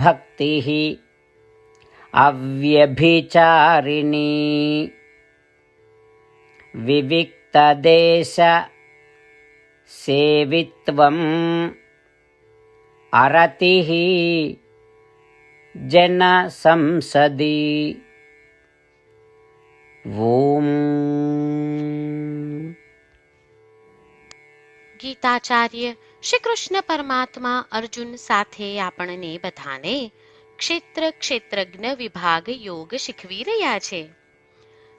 भक्तिः अव्यभिचारिणी विविक्तदेशसेवित्वम् अरतिः जनसंसदि ॐ गीताचार्य શ્રી કૃષ્ણ પરમાત્મા અર્જુન સાથે આપણને બધાને ક્ષેત્ર ક્ષેત્રજ્ઞ વિભાગ યોગ શીખવી રહ્યા છે.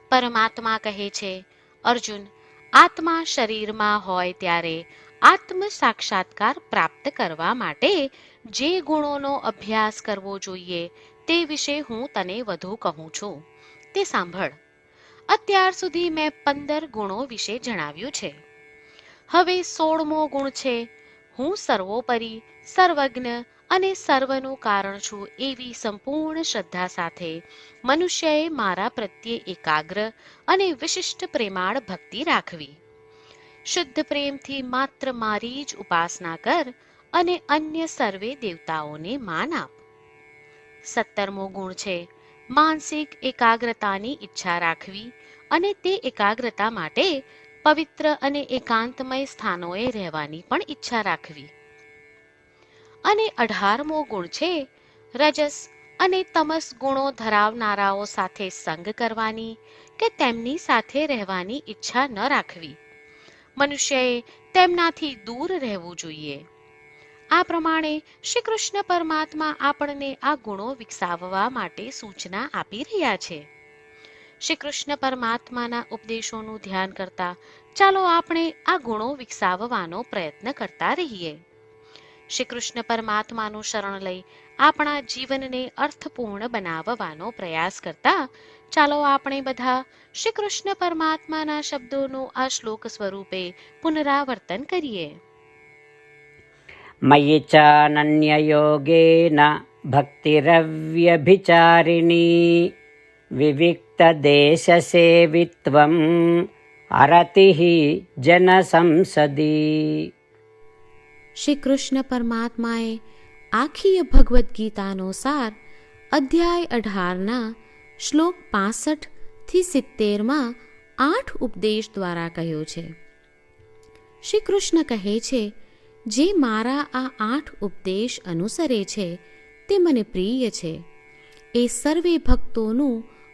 પરમાત્મા કહે છે, અર્જુન, આત્મા શરીરમાં હોય ત્યારે આત્મ સાક્ષાત્કાર પ્રાપ્ત કરવા માટે જે ગુણોનો અભ્યાસ કરવો જોઈએ તે વિશે હું તને વધુ કહું છું. તે સાંભળ. અત્યાર સુધી મેં પંદર ગુણો વિશે જણાવ્યું છે. હવે સોળમો ગુણ છે હું સર્વોપરી, સર્વજ્ઞ અને સર્વનું કારણ છું એવી સંપૂર્ણ શ્રદ્ધા સાથે મનુષ્યએ મારા પ્રત્યે એકાગ્ર અને વિશિષ્ટ પ્રેમાળ ભક્તિ રાખવી. શુદ્ધ પ્રેમથી માત્ર મારી જ ઉપાસના કર અને અન્ય સર્વે દેવતાઓને માન આપ. સત્તરમો ગુણ છે, માનસિક એકાગ્રતાની ઈચ્છા રાખવી અને તે એકાગ્રતા માટે પવિત્ર અને એકાંતમય સ્થાનોએ રહેવાની પણ ઈચ્છા રાખવી. અને અઢારમો ગુણ છે, રજસ અને તમસ ગુણો ધરાવનારાઓ સાથે સંગ કરવાની કે તેમની સાથે રહેવાની ઈચ્છા ન રાખવી. મનુષ્યએ તેમનાથી દૂર રહેવું જોઈએ. આ પ્રમાણે શ્રી કૃષ્ણ પરમાત્મા આપણને આ ગુણો વિકસાવવા માટે સૂચના આપી રહ્યા છે. શ્રી કૃષ્ણ પરમાત્માના ઉપદેશોનું ધ્યાન કરતા, ચાલો આપણે આ ગુણો વિકસાવવાનો પ્રયત્ન કરતા રહીએ. શ્રી કૃષ્ણ પરમાત્માનું શરણ લઈ આપણા જીવનને અર્થપૂર્ણ બનાવવાનો પ્રયાસ કરતા, ચાલો આપણે બધા શ્રી કૃષ્ણ પરમાત્માના શબ્દોનું આ શ્લોક સ્વરૂપે પુનરાવર્તન કરીએ. મયि ચાનન્યયોગેન ભક્તિરવ્યભિચારિણી વિવિક विविक्तदेशसेवित्वम् अरतिः जनसंसदि શ્રી કૃષ્ણ પરમાત્માએ આખી ભગવદ્ ગીતાનો સાર અધ્યાય અઢારના શ્લોક પાસઠ થી સિત્તેરમાં આઠ ઉપદેશ દ્વારા કહ્યો છે શ્રી કૃષ્ણ કહે છે જે મારા આ આઠ ઉપદેશ અનુસરે છે તે મને પ્રિય છે એ સર્વે ભક્તોનું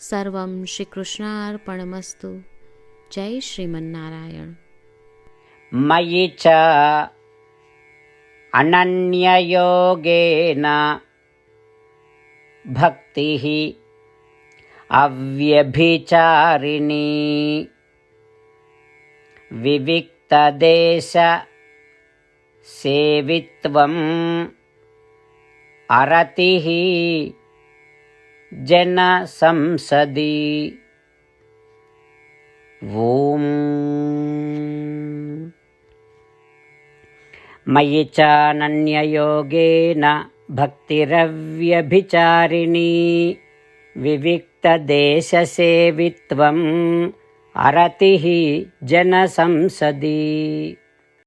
సర్వం శ్రీకృష్ణార్పణమస్తు. జై శ్రీమన్నారాయణ. మయి చ అనన్యయోగేన భక్తి అవ్యభిచారిణీ. వివిక్తదేశ సేవిత్వం అరతి जनसंसदि ॐ मयि चानन्ययोगेन भक्तिरव्यभिचारिणी विविक्तदेशसेवित्वम् अरतिः जनसंसदि